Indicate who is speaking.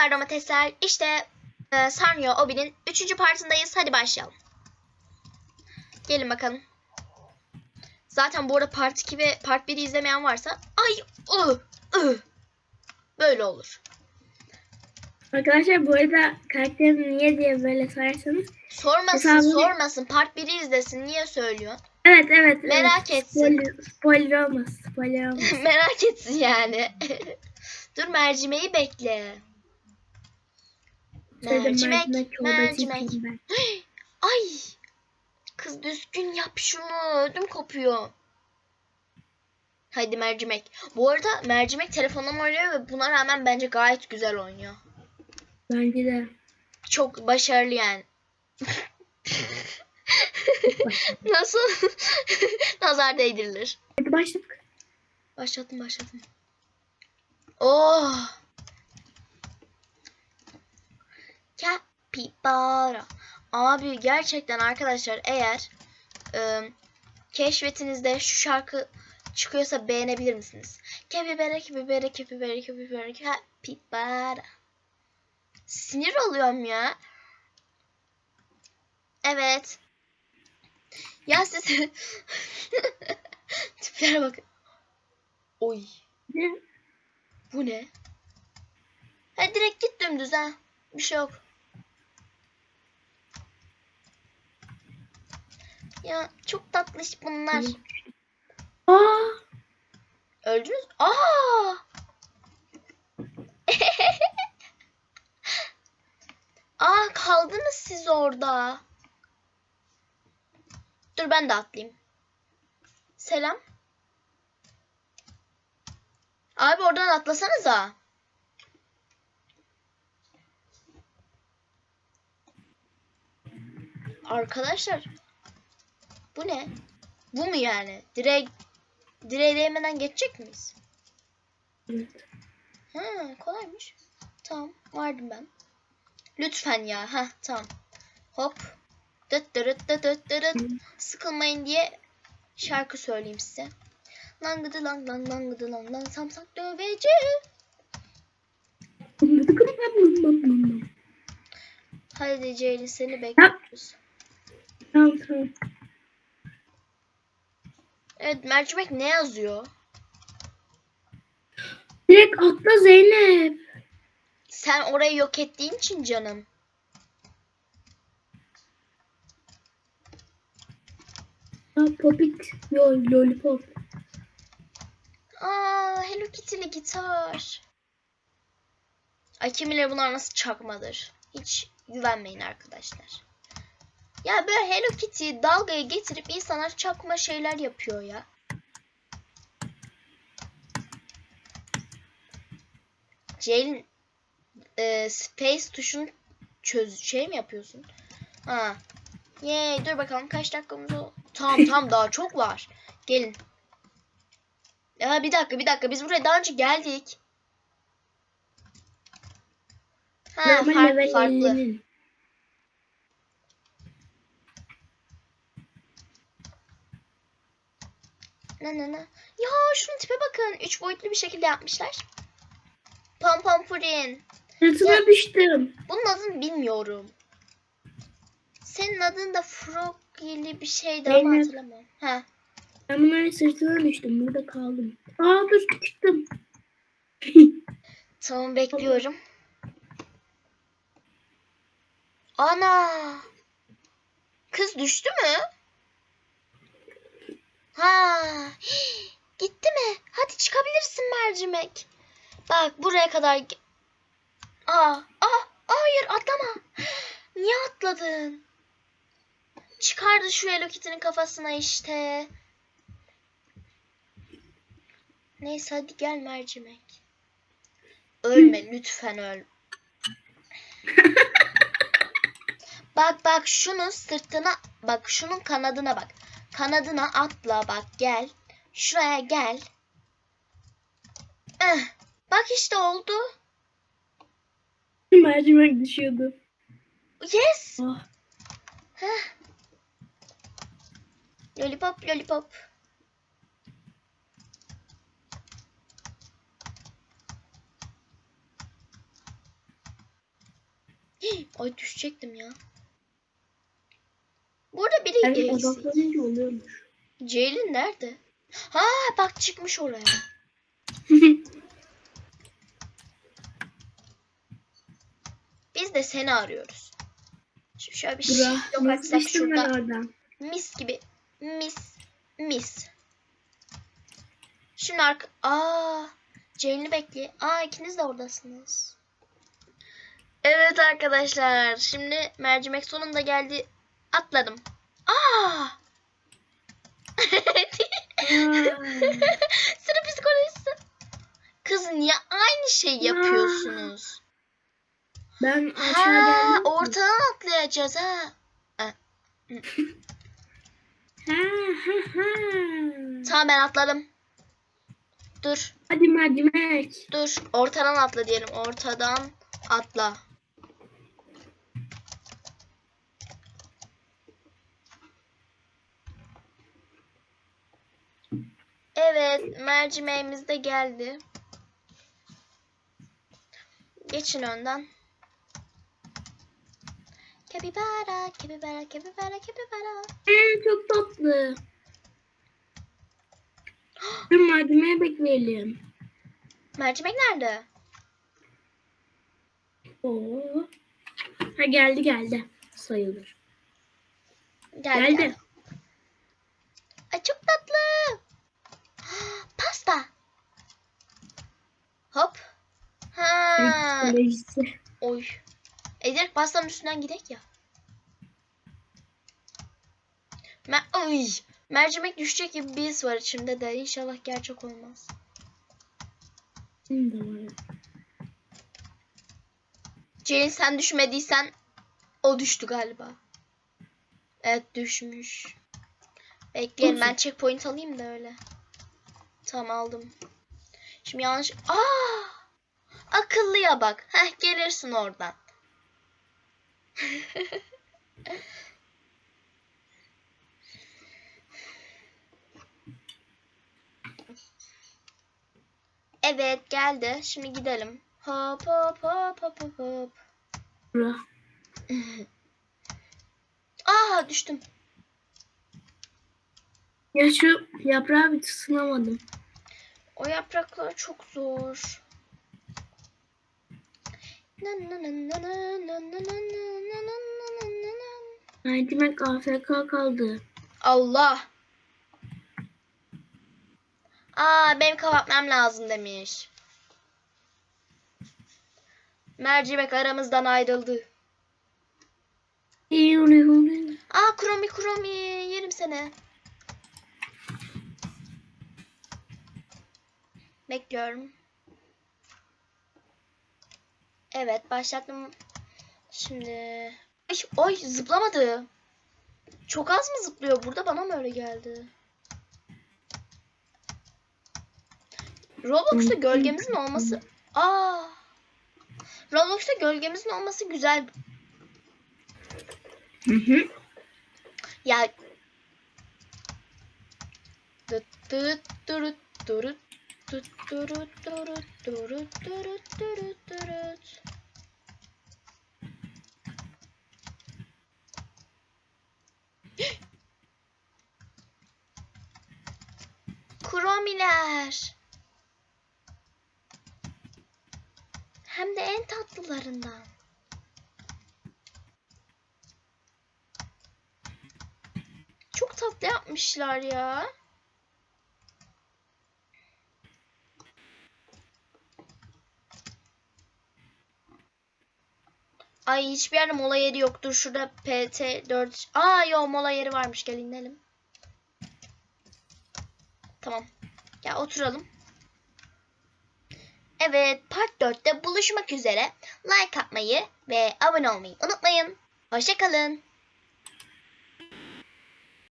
Speaker 1: Merhabalar domatesler. İşte e, Sanyo Obi'nin 3. partındayız. Hadi başlayalım. Gelin bakalım. Zaten bu arada part 2 ve part 1'i izlemeyen varsa ay ı, ı. böyle olur.
Speaker 2: Arkadaşlar bu arada karakterim niye diye böyle sorarsanız.
Speaker 1: Sormasın
Speaker 2: Hesabını-
Speaker 1: sormasın. Part 1'i izlesin. Niye söylüyor?
Speaker 2: Evet evet.
Speaker 1: Merak
Speaker 2: evet.
Speaker 1: etsin.
Speaker 2: Spoiler, spoiler olmaz. Spoiler olmaz.
Speaker 1: Merak etsin yani. Dur mercimeği bekle. Mercimek,
Speaker 2: mercimek.
Speaker 1: Ay! Kız düzgün yap şunu. Ödüm kopuyor. Haydi mercimek. Bu arada mercimek telefondan oynuyor ve buna rağmen bence gayet güzel oynuyor.
Speaker 2: Bence de.
Speaker 1: Çok başarılı yani. Nasıl? Nazar değdirilir.
Speaker 2: Hadi başladık.
Speaker 1: Başladım başladım. Oh. Capybara. Abi gerçekten arkadaşlar eğer e, keşfetinizde şu şarkı çıkıyorsa beğenebilir misiniz? Capybara, capybara, capybara, capybara, capybara. Sinir oluyorum ya. Evet. Ya siz tiplere bakın. Oy.
Speaker 2: Ne?
Speaker 1: Bu ne? Ha direkt git dümdüz ha. Bir şey yok. Ya çok tatlış bunlar.
Speaker 2: Aa,
Speaker 1: Öldünüz? Aa! Aa kaldınız siz orada. Dur ben de atlayayım. Selam. Abi oradan atlasanıza. Arkadaşlar. Bu ne? Bu mu yani? Direkt direğe değmeden geçecek miyiz?
Speaker 2: evet.
Speaker 1: Ha, kolaymış. Tamam, vardım ben. Lütfen ya. Ha, tamam. Hop. Dıt dırıt dıt dıt dırıt. Sıkılmayın diye şarkı söyleyeyim size. Langıdı lang lang langıdı lang lang samsak döveci. Hadi Ceylin seni bekliyoruz.
Speaker 2: Tamam tamam.
Speaker 1: Evet mercimek ne yazıyor?
Speaker 2: Direkt atla Zeynep.
Speaker 1: Sen orayı yok ettiğin için canım.
Speaker 2: Aa, popit. Yo, lollipop.
Speaker 1: Aa, Hello Kitty'li gitar. Ay kim bilir bunlar nasıl çakmadır. Hiç güvenmeyin arkadaşlar. Ya böyle Hello Kitty dalgayı getirip insanlar çakma şeyler yapıyor ya. Ceylin e, space tuşunu çöz şey mi yapıyorsun? Ha. Yay dur bakalım kaç dakikamız oldu. Tamam tamam daha çok var. Gelin. Ya bir dakika bir dakika biz buraya daha önce geldik. Ha
Speaker 2: Normal
Speaker 1: farklı farklı.
Speaker 2: 50'nin.
Speaker 1: Ne ne ne. Ya şunun tipe bakın. Üç boyutlu bir şekilde yapmışlar. Pom pom purin.
Speaker 2: Sırtına düştüm.
Speaker 1: Bunun adını bilmiyorum. Senin adın da Frog gibi bir şeydi ama
Speaker 2: Zeynep.
Speaker 1: hatırlamıyorum. Ha.
Speaker 2: Ben bunların sırtına düştüm. Burada kaldım. Aa dur çıktım.
Speaker 1: Tamam bekliyorum. Ana! Kız düştü mü? Ha! Gitti mi? Hadi çıkabilirsin mercimek. Bak buraya kadar. Aa! Aa! Hayır atlama. Niye atladın? Çıkardı şu Hello Kitty'nin kafasına işte. Neyse hadi gel mercimek. Ölme lütfen öl. bak bak şunun sırtına bak şunun kanadına bak. Kanadına atla bak gel. Şuraya gel. Eh, bak işte oldu.
Speaker 2: Mercimek düşüyordu.
Speaker 1: Yes.
Speaker 2: Ah.
Speaker 1: Heh. Lollipop lollipop. Ay düşecektim ya.
Speaker 2: Evet
Speaker 1: eksik.
Speaker 2: odaklanınca oluyormuş.
Speaker 1: Ceylin nerede? Ha bak çıkmış oraya. Biz de seni arıyoruz. Şimdi şöyle bir şey yok açsak
Speaker 2: ben
Speaker 1: şurada.
Speaker 2: oradan?
Speaker 1: Mis gibi. Mis. Mis. Şimdi arka... Aa, Ceylin'i bekle. Aa ikiniz de oradasınız. Evet arkadaşlar. Şimdi mercimek sonunda geldi. Atladım. Aa! Sıra psikolojisi. Kız niye aynı şey yapıyorsunuz?
Speaker 2: Ben aşağı
Speaker 1: Ha,
Speaker 2: geldim.
Speaker 1: ortadan atlayacağız ha.
Speaker 2: Ha ha ha.
Speaker 1: Tamam ben atladım. Dur.
Speaker 2: Hadi mercimek.
Speaker 1: Dur. Ortadan atla diyelim. Ortadan atla. Evet. Mercimeğimiz de geldi. Geçin önden. Kepibara, kepibara, kepibara, kepibara.
Speaker 2: Ee, çok tatlı. Bir mercimeği bekleyelim.
Speaker 1: Mercimek nerede?
Speaker 2: Oo. Ha geldi geldi. Sayılır.
Speaker 1: Geldi.
Speaker 2: Geldi.
Speaker 1: Ay çok tatlı. Pasta. Hop. Ha.
Speaker 2: Psikolojisi.
Speaker 1: Oy. E direkt pastanın üstünden gidek ya. Mer Ay. Mercimek düşecek gibi bir his var içimde de. İnşallah gerçek olmaz. Ceylin sen düşmediysen o düştü galiba. Evet düşmüş. Bekleyin ben checkpoint alayım da öyle. Tamam aldım. Şimdi yanlış... Aa! Akıllıya bak. Heh gelirsin oradan. evet geldi. Şimdi gidelim. Hop hop hop hop hop hop. Aa düştüm.
Speaker 2: Ya şu yaprağı bir tutunamadım.
Speaker 1: O yapraklar çok zor. Na.
Speaker 2: Mercimek AFK kaldı.
Speaker 1: Allah. Aa benim kapatmam lazım demiş. Mercimek aramızdan ayrıldı.
Speaker 2: İyi oluyor oluyor.
Speaker 1: Aa kromi kromi yerim seni. Bekliyorum. Evet başlattım. Şimdi ay, ay zıplamadı. Çok az mı zıplıyor burada bana mı öyle geldi? Roblox'ta gölgemizin olması Aa. Roblox'ta gölgemizin olması güzel.
Speaker 2: Hı hı.
Speaker 1: Ya Dıt dıt dırıt dırıt Kromiler. Hem de en tatlılarından. Çok tatlı yapmışlar ya. Ay hiçbir yerde mola yeri yoktur. Şurada PT4. Aa yo mola yeri varmış. Gel inelim. Tamam. Gel oturalım. Evet part 4'te buluşmak üzere. Like atmayı ve abone olmayı unutmayın. Hoşçakalın.